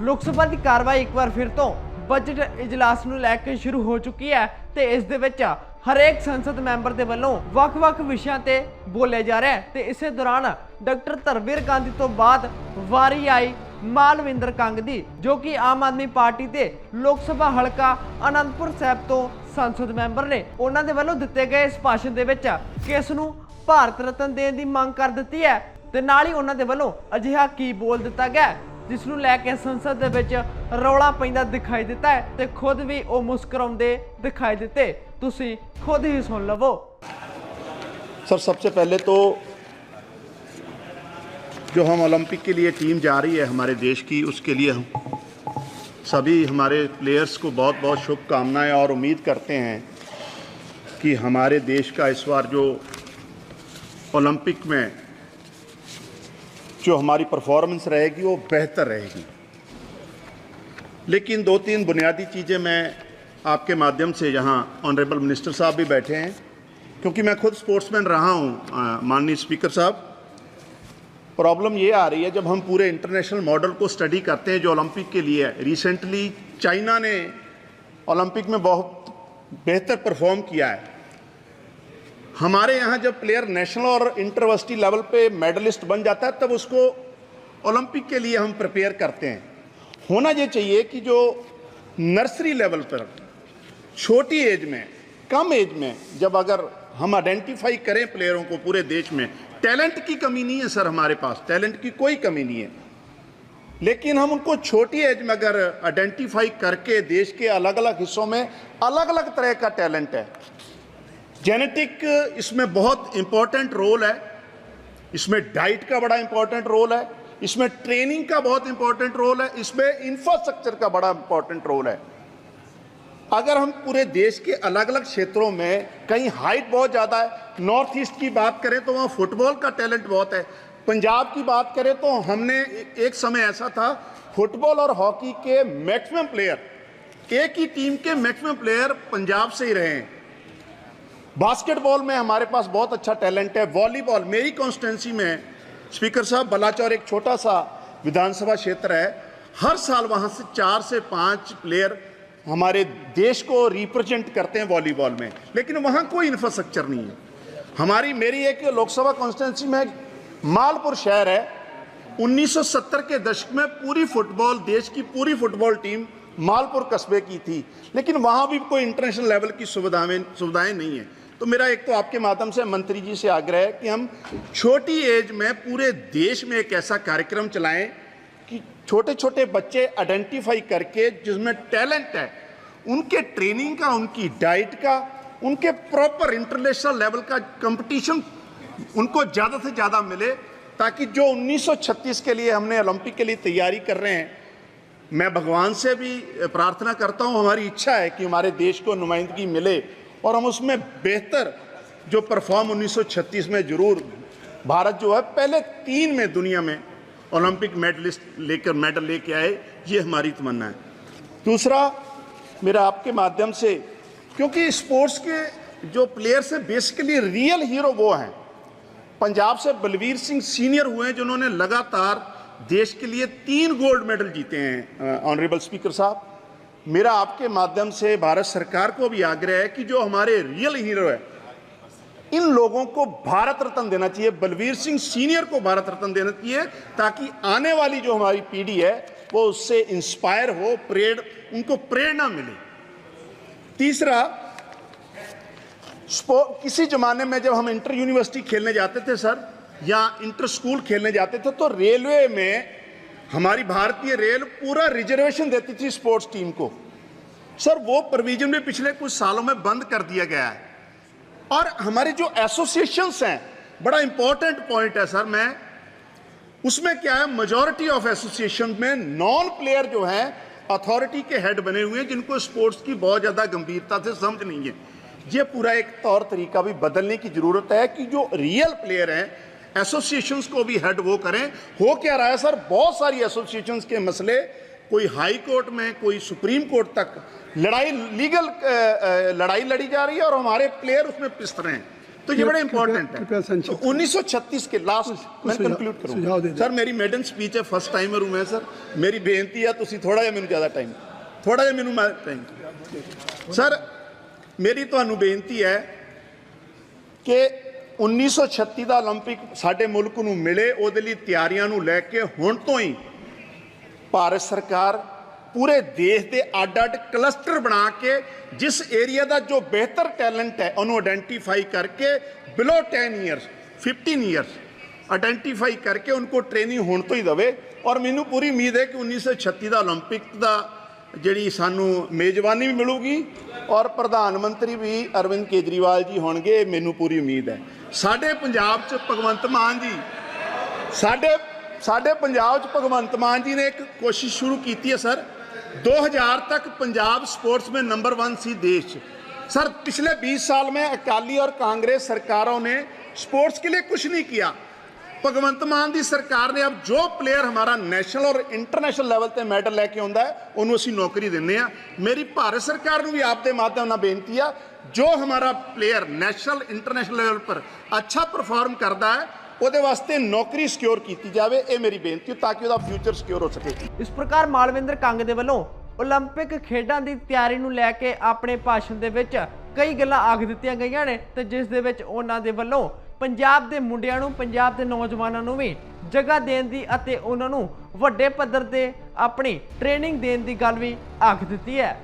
ਲੋਕ ਸਭਾ ਦੀ ਕਾਰਵਾਈ ਇੱਕ ਵਾਰ ਫਿਰ ਤੋਂ ਬਜਟ ਇਜਲਾਸ ਨੂੰ ਲੈ ਕੇ ਸ਼ੁਰੂ ਹੋ ਚੁੱਕੀ ਹੈ ਤੇ ਇਸ ਦੇ ਵਿੱਚ ਹਰੇਕ ਸੰਸਦ ਮੈਂਬਰ ਦੇ ਵੱਲੋਂ ਵੱਖ-ਵੱਖ ਵਿਸ਼ਿਆਂ ਤੇ ਬੋਲਿਆ ਜਾ ਰਿਹਾ ਹੈ ਤੇ ਇਸੇ ਦੌਰਾਨ ਡਾਕਟਰ ਧਰਵੀਰ ਗਾਂਧੀ ਤੋਂ ਬਾਅਦ ਵਾਰੀ ਆਈ ਮਾਲਵਿੰਦਰ ਕੰਗ ਦੀ, ਜੋ ਕਿ ਆਮ ਆਦਮੀ ਪਾਰਟੀ ਦੇ ਲੋਕ ਸਭਾ ਹਲਕਾ ਅਨੰਦਪੁਰ ਸਾਹਿਬ ਤੋਂ ਸੰਸਦ ਮੈਂਬਰ ਨੇ। ਉਹਨਾਂ ਦੇ ਵੱਲੋਂ ਦਿੱਤੇ ਗਏ ਇਸ ਭਾਸ਼ਣ ਦੇ ਵਿੱਚ ਕਿਸ ਨੂੰ ਭਾਰਤ ਰਤਨ ਦੇਣ ਦੀ ਮੰਗ ਕਰ ਦਿੱਤੀ ਹੈ ਤੇ ਨਾਲ ਹੀ ਉਹਨਾਂ ਦੇ ਵੱਲੋਂ ਅਜਿਹਾ ਕੀ ਬੋਲ ਦਿੱਤਾ ਗਿਆ ਜਿਸ ਨੂੰ ਲੈ ਕੇ ਸੰਸਦ ਦੇ ਵਿੱਚ ਰੌਲਾ ਪੈਂਦਾ ਦਿਖਾਈ ਦਿੱਤਾ ਹੈ ਤੇ ਖੁਦ ਵੀ ਉਹ ਮੁਸਕਰਾਉਂਦੇ ਦਿਖਾਈ ਦਿੱਤੇ ਤੁਸੀਂ ਖੁਦ ਹੀ ਸੁਣ ਲਵੋ सर सबसे पहले तो जो हम ओलंपिक के लिए टीम जा रही है हमारे देश की उसके लिए हम सभी हमारे प्लेयर्स को बहुत बहुत शुभकामनाएं और उम्मीद करते हैं कि हमारे देश का इस बार जो ओलंपिक में जो हमारी परफॉर्मेंस रहेगी, वो बेहतर रहेगी। लेकिन दो तीन बुनियादी चीज़ें मैं आपके माध्यम से यहाँ ऑनरेबल मिनिस्टर साहब भी बैठे हैं, क्योंकि मैं खुद स्पोर्ट्समैन रहा हूँ माननीय स्पीकर साहब। प्रॉब्लम ये आ रही है, जब हम पूरे इंटरनेशनल मॉडल को स्टडी करते हैं, जो ओलंपिक के लिए है। रिसेंटली चाइना ने ओलंपिक में बहुत बेहतर परफॉर्म किया है। हमारे यहाँ जब प्लेयर नेशनल और इंटरवर्सिटी लेवल पे मेडलिस्ट बन जाता है, तब उसको ओलंपिक के लिए हम प्रिपेयर करते हैं। होना ये चाहिए कि जो नर्सरी लेवल पर, छोटी एज में, कम एज में, जब अगर हम आइडेंटिफाई करें प्लेयरों को पूरे देश में टैलेंट की कमी नहीं है सर हमारे पास टैलेंट की कोई कमी नहीं है। लेकिन हम उनको छोटी एज में अगर आइडेंटिफाई करके देश के अलग अलग हिस्सों में अलग अलग तरह का टैलेंट है जेनेटिक इसमें बहुत इंपॉर्टेंट रोल है। इसमें डाइट का बड़ा इंपॉर्टेंट रोल है। इसमें ट्रेनिंग का बहुत इंपॉर्टेंट रोल है। इसमें इंफ्रास्ट्रक्चर का बड़ा इंपॉर्टेंट रोल है। अगर हम पूरे देश के अलग अलग क्षेत्रों में कहीं हाइट बहुत ज़्यादा है, नॉर्थ ईस्ट की बात करें तो वहाँ फुटबॉल का टैलेंट बहुत है। पंजाब की बात करें तो हमने एक समय ऐसा था, फुटबॉल और हॉकी के मैक्सिमम प्लेयर, एक ही टीम के मैक्सिमम प्लेयर पंजाब से ही रहे हैं। बास्केटबॉल में हमारे पास बहुत अच्छा टैलेंट है। वॉलीबॉल मेरी कॉन्स्टिटेंसी में स्पीकर साहब, बलाचौर एक छोटा सा विधानसभा क्षेत्र है। हर साल वहाँ से चार से पाँच प्लेयर हमारे देश को रिप्रेजेंट करते हैं वॉलीबॉल में। लेकिन वहाँ कोई इंफ्रास्ट्रक्चर नहीं है। हमारी, मेरी एक लोकसभा कॉन्स्टिटेंसी में मालपुर शहर है। 1970 के दशक में पूरी फुटबॉल देश की पूरी फुटबॉल टीम मालपुर कस्बे की थी। लेकिन वहाँ भी कोई इंटरनेशनल लेवल की सुविधाएँ सुविधाएँ नहीं है। तो मेरा एक तो आपके माध्यम से मंत्री जी से आग्रह है कि हम छोटी एज में पूरे देश में एक ऐसा कार्यक्रम चलाएँ कि छोटे छोटे बच्चे आइडेंटिफाई करके जिसमें टैलेंट है, उनके ट्रेनिंग का, उनकी डाइट का, उनके प्रॉपर इंटरनेशनल लेवल का कंपटीशन उनको ज़्यादा से ज़्यादा मिले ताकि जो 1936 के लिए हमने ओलंपिक के लिए तैयारी कर रहे हैं, मैं भगवान से भी प्रार्थना करता हूँ, हमारी इच्छा है कि हमारे देश को नुमाइंदगी मिले। और हम उसमें बेहतर जो परफॉर्म 1936 में ज़रूर भारत जो है पहले तीन में दुनिया में ओलंपिक मेडलिस्ट लेकर मेडल लेके आए, ये हमारी तमन्ना है। दूसरा, मेरा आपके माध्यम से, क्योंकि स्पोर्ट्स के जो प्लेयर्स हैं बेसिकली रियल हीरो वो हैं। पंजाब से बलवीर सिंह सीनियर हुए हैं, जिन्होंने लगातार देश के लिए तीन गोल्ड मेडल जीते हैं ऑनरेबल स्पीकर साहब। मेरा आपके माध्यम से भारत सरकार को भी आग्रह है कि जो हमारे रियल हीरो है, इन लोगों को भारत रत्न देना चाहिए। बलवीर सिंह सीनियर को भारत रत्न देना चाहिए ताकि आने वाली जो हमारी पीढ़ी है, वो उससे इंस्पायर हो, प्रेर, उनको प्रेरणा मिले। तीसरा किसी जमाने में जब हम इंटर यूनिवर्सिटी खेलने जाते थे सर या इंटर स्कूल खेलने जाते थे तो रेलवे में हमारी भारतीय रेल पूरा रिजर्वेशन देती थी स्पोर्ट्स टीम को। सर वो प्रोविज़न भी पिछले कुछ सालों में बंद कर दिया गया है। और हमारे जो एसोसिएशंस हैं, बड़ा इंपॉर्टेंट पॉइंट है सर मैं उसमें क्या है मेजॉरिटी ऑफ़ एसोसिएशन में नॉन प्लेयर जो है अथॉरिटी के हेड बने हुए हैं, जिनको स्पोर्ट्स की बहुत ज़्यादा गंभीरता से समझ नहीं है। ये पूरा एक तौर तरीका भी बदलने की ज़रूरत है कि जो रियल प्लेयर हैं एसोसिएशंस को भी हेड वो करें हो क्या रहा है सर बहुत सारी एसोसिएशंस के मसले कोई हाई कोर्ट में कोई सुप्रीम कोर्ट तक लड़ाई लीगल लड़ाई लड़ी जा रही है और हमारे प्लेयर उसमें पिस रहे हैं तो ये बड़ा इंपॉर्टेंट है कृपया तो संक्षिप्त 1936 के लास्ट मैं सुझाव- कंक्लूड सुझाव दे करूंगा दीजिए। ਸਰ ਮੇਰੀ ਮੇਡਨ ਸਪੀਚ ਹੈ ਫਸਟ ਟਾਈਮਰ ਹੂੰ ਮੈਂ ਸਰ ਮੇਰੀ ਬੇਨਤੀ ਹੈ ਤੁਸੀਂ ਥੋੜਾ ਜਿਹਾ ਮੈਨੂੰ ਜ਼ਿਆਦਾ ਟਾਈਮ ਥੋੜਾ ਜਿਹਾ ਮੈਨੂੰ ਟਾਈਮ ਸਰ ਮੇਰੀ ਤੁਹਾਨੂੰ ਬੇਨਤੀ ਹੈ ਕਿ 1936 ਦਾ 올림픽 ਸਾਡੇ ਮੁਲਕ ਨੂੰ ਮਿਲੇ, ਉਹਦੇ ਲਈ ਤਿਆਰੀਆਂ ਨੂੰ ਲੈ ਕੇ ਹੁਣ ਤੋਂ ਹੀ ਭਾਰਤ ਸਰਕਾਰ ਪੂਰੇ ਦੇਸ਼ ਦੇ ਅੱਡ-ਅੱਡ ਕਲਸਟਰ ਬਣਾ ਕੇ ਜਿਸ ਏਰੀਆ ਦਾ ਜੋ ਬਿਹਤਰ ਟੈਲੈਂਟ ਹੈ, ਉਹਨੂੰ ਆਈਡੈਂਟੀਫਾਈ ਕਰਕੇ ਬਿਲੋ 10 ਇਅਰਸ 15 ਇਅਰਸ ਆਈਡੈਂਟੀਫਾਈ ਕਰਕੇ ਉਹਨੂੰ ਟ੍ਰੇਨਿੰਗ ਹੋਣ ਤੋਂ ਹੀ ਦਵੇ। ਔਰ ਮੈਨੂੰ ਪੂਰੀ ਉਮੀਦ ਹੈ ਕਿ 1936 ਦਾ 올림픽 ਦਾ ਜਿਹੜੀ ਸਾਨੂੰ ਮੇਜ਼ਬਾਨੀ ਵੀ ਮਿਲੂਗੀ ਔਰ ਪ੍ਰਧਾਨ ਮੰਤਰੀ ਵੀ ਅਰਵਿੰਦ ਕੇਜਰੀਵਾਲ ਜੀ ਹੋਣਗੇ ਇਹ ਮੈਨੂੰ ਪੂਰੀ ਉਮੀਦ ਹੈ ਸਾਡੇ ਪੰਜਾਬ 'ਚ ਭਗਵੰਤ ਮਾਨ ਜੀ ਸਾਡੇ ਸਾਡੇ ਪੰਜਾਬ 'ਚ ਭਗਵੰਤ ਮਾਨ ਜੀ ਨੇ ਇੱਕ ਕੋਸ਼ਿਸ਼ ਸ਼ੁਰੂ ਕੀਤੀ ਹੈ ਸਰ 2000 तक पंजाब स्पोर्ट्स में नंबर वन सी देश सर पिछले 20 साल में अकाली और कांग्रेस सरकारों ने स्पोर्ट्स के लिए कुछ नहीं किया ਭਗਵੰਤ ਮਾਨ ਦੀ ਸਰਕਾਰ ਨੇ ਅਬ ਜੋ ਪਲੇਅਰ ਹਮਾਰਾ ਨੈਸ਼ਨਲ ਔਰ ਇੰਟਰਨੈਸ਼ਨਲ ਲੈਵਲ ਤੇ ਮੈਡਲ ਲੈ ਕੇ ਆਉਂਦਾ ਹੈ ਉਹਨੂੰ ਅਸੀਂ ਨੌਕਰੀ ਦਿੰਨੇ ਆ ਮੇਰੀ ਭਾਰਤ ਸਰਕਾਰ ਨੂੰ ਵੀ ਆਪ ਦੇ ਮਾਧਿਅਮ ਨਾਲ ਬੇਨਤੀ ਆ ਜੋ ਹਮਾਰਾ ਪਲੇਅਰ ਨੈਸ਼ਨਲ ਇੰਟਰਨੈਸ਼ਨਲ ਲੈਵਲ ਪਰ ਅੱਛਾ ਪਰਫਾਰਮ ਕਰਦਾ ਹੈ ਉਹਦੇ ਵਾਸਤੇ ਨੌਕਰੀ ਸਿਕਿਉਰ ਕੀਤੀ ਜਾਵੇ ਇਹ ਮੇਰੀ ਬੇਨਤੀ ਹੈ ਤਾਂ ਕਿ ਉਹਦਾ ਫਿਊਚਰ ਸਿਕਿਉਰ ਹੋ ਸਕੇ ਇਸ ਪ੍ਰਕਾਰ ਮਾਲਵਿੰਦਰ ਕੰਗ ਦੇ ਵੱਲੋਂ 올림픽 ਖੇਡਾਂ ਦੀ ਤਿਆਰੀ ਨੂੰ ਲੈ ਕੇ ਆਪਣੇ ਭਾਸ਼ਣ ਦੇ ਵਿੱਚ ਕਈ ਗੱਲਾਂ ਆਖ ਦਿੱਤੀਆਂ ਗਈਆਂ ਨੇ ਤੇ ਜਿਸ ਦੇ ਵਿੱਚ ਉਹਨਾਂ ਦੇ ਵੱਲੋਂ ਪੰਜਾਬ ਦੇ ਮੁੰਡਿਆਂ ਨੂੰ, ਪੰਜਾਬ ਦੇ ਨੌਜਵਾਨਾਂ ਨੂੰ ਵੀ ਜਗ੍ਹਾ ਦੇਣ ਦੀ ਅਤੇ ਉਹਨਾਂ ਨੂੰ ਵੱਡੇ ਪੱਧਰ ਤੇ ਆਪਣੀ ਟ੍ਰੇਨਿੰਗ ਦੇਣ ਦੀ ਗੱਲ ਵੀ ਆਖ ਦਿੱਤੀ ਹੈ।